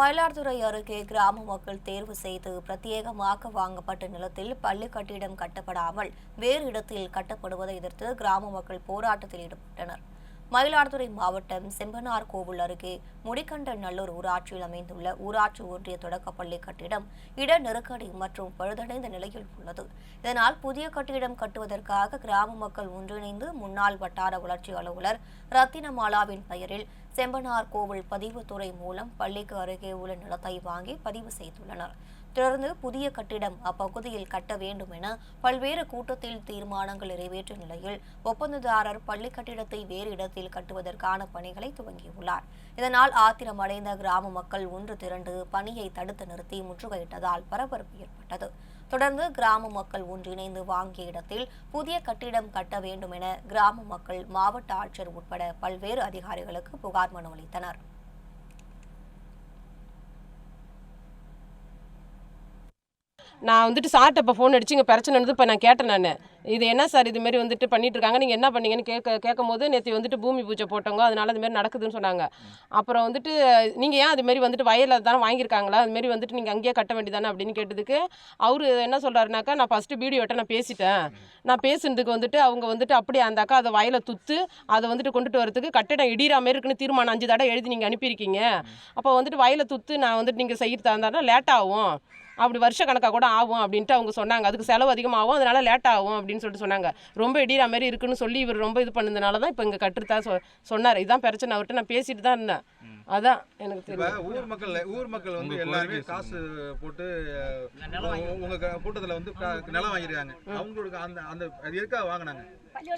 மயிலாடுதுறை அருகே கிராம மக்கள் தேர்வு செய்து பிரத்யேகமாக வாங்கப்பட்ட நிலத்தில் பள்ளி கட்டிடம் கட்டப்படாமல் வேறு இடத்தில் கட்டப்படுவதை எதிர்த்து கிராம மக்கள் போராட்டத்தில் ஈடுபட்டனர். மயிலாடுதுறை மாவட்டம் செம்பனார் கோவில் அருகே முடிக்கண்ட நல்லூர் ஊராட்சியில் அமைந்துள்ள ஊராட்சி ஒன்றிய தொடக்கப்பள்ளி கட்டிடம் இட நெருக்கடி மற்றும் பழுதடைந்த நிலையில் உள்ளது. இதனால் புதிய கட்டிடம் கட்டுவதற்காக கிராம மக்கள் ஒன்றிணைந்து முன்னாள் வட்டார வளர்ச்சி அலுவலர் ரத்தினமாலாவின் பெயரில் செம்பனார் கோவில் பதிவுத்துறை மூலம் பள்ளிக்கு அருகே உள்ள நிலத்தை வாங்கி பதிவு செய்துள்ளனர். தொடர்ந்து புதிய கட்டிடம் அப்பகுதியில் கட்ட வேண்டும் என பல்வேறு கூட்டத்தில் தீர்மானங்கள் நிறைவேற்றும் நிலையில் ஒப்பந்ததாரர் பள்ளி கட்டிடத்தை வேறு இடத்தில் கட்டுவதற்கான பணிகளை துவங்கியுள்ளார். இதனால் ஆத்திரமடைந்த கிராம மக்கள் ஒன்று திரண்டு பணியை தடுத்து நிறுத்தி முற்றுகையிட்டதால் பரபரப்பு ஏற்பட்டது. தொடர்ந்து கிராம மக்கள் ஒன்றிணைந்து வாங்கிய இடத்தில் புதிய கட்டிடம் கட்ட வேண்டும் என கிராம மக்கள் மாவட்ட ஆட்சியர் உட்பட பல்வேறு அதிகாரிகளுக்கு புகார் மனு அளித்தனர். நான் வந்துட்டு சார்ட்ட இப்போ ஃபோன் அடிச்சு இங்கே பிரச்சனை இப்போ நான் கேட்டேன் நான். இது என்ன சார் இதுமாரி வந்துட்டு பண்ணிட்டு இருக்காங்க நீங்கள் என்ன பண்ணீங்கன்னு கேட்க கேட்கும் போது நேற்று வந்துட்டு பூமி பூஜை போட்டவங்க அதனால அதுமாரி நடக்குதுன்னு சொன்னாங்க. அப்புறம் வந்துட்டு நீங்கள் ஏன் அதுமாரி வந்துட்டு வயலில் தானே வாங்கியிருக்காங்களா? அதுமாரி வந்துட்டு நீங்கள் அங்கேயே கட்ட வேண்டியதானே அப்படின்னு கேட்டதுக்கு அவர் என்ன சொல்கிறாருனாக்கா நான் ஃபஸ்ட்டு வீடியோட்ட நான் பேசிட்டேன். நான் பேசுனதுக்கு வந்துட்டு அவங்க வந்துட்டு அப்படியே அந்த அக்கா அதை வயலை துத்து அதை வந்துட்டு கொண்டுட்டு வரதுக்கு கட்டிடம் இடிகிற மாதிரி இருக்குன்னு தீர்மானம் அஞ்சு தடவை எழுதி நீங்கள் அனுப்பியிருக்கீங்க. அப்போ வந்துட்டு வயலை துத்து நான் வந்துட்டு நீங்கள் செய்யறதா இருந்தாலும் லேட் ஆகும். அப்படி வருஷ கணக்காக கூட ஆகும் அப்படின்ட்டு அவங்க சொன்னாங்க. அதுக்கு செலவு அதிகமாகும் அதனால லேட் ஆகும் அப்படின்னு சொல்லிட்டு சொன்னாங்க. ரொம்ப இடிகிற மாதிரி இருக்குன்னு சொல்லி இவர் ரொம்ப இது பண்ணதுனால தான் இப்போ இங்கே கட்டுறதா சொ சொன்னார். இதான் பிரச்சனை. அவர்கிட்ட நான் பேசிட்டு தான் இருந்தேன். அதான் எனக்கு இப்ப தெரியும். ஊர் மக்கள் ஊர் மக்கள் வந்து எல்லாருமே காசு போட்டு உங்க- கூட்டத்துல வந்து நிலம் வாங்கிருக்காங்க. அவங்களுக்கு அந்த அந்த அது எதுக்காக வாங்கினாங்க?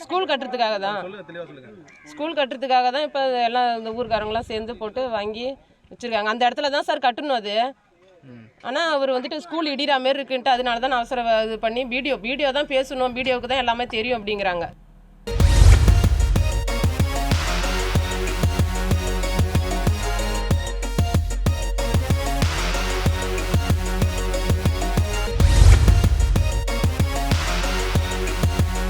ஸ்கூல் கட்டுறதுக்காக தான். சொல்லுங்க தெளிவா சொல்லுங்க. ஸ்கூல் கட்டுறதுக்காக தான் இப்போ எல்லாம் இந்த ஊர்க்காரங்களாம் சேர்ந்து போட்டு வாங்கி வச்சுருக்காங்க. அந்த இடத்துல தான் சார் கட்டணும் அது. ஆனால் அவர் வந்துட்டு ஸ்கூல் இடிகிற மாதிரி இருக்குன்ட்டு அதனால தான் நான் அவசர இது பண்ணி வீடியோ வீடியோ தான் பேசணும் வீடியோவுக்கு தான் எல்லாமே தெரியும் அப்படிங்கிறாங்க.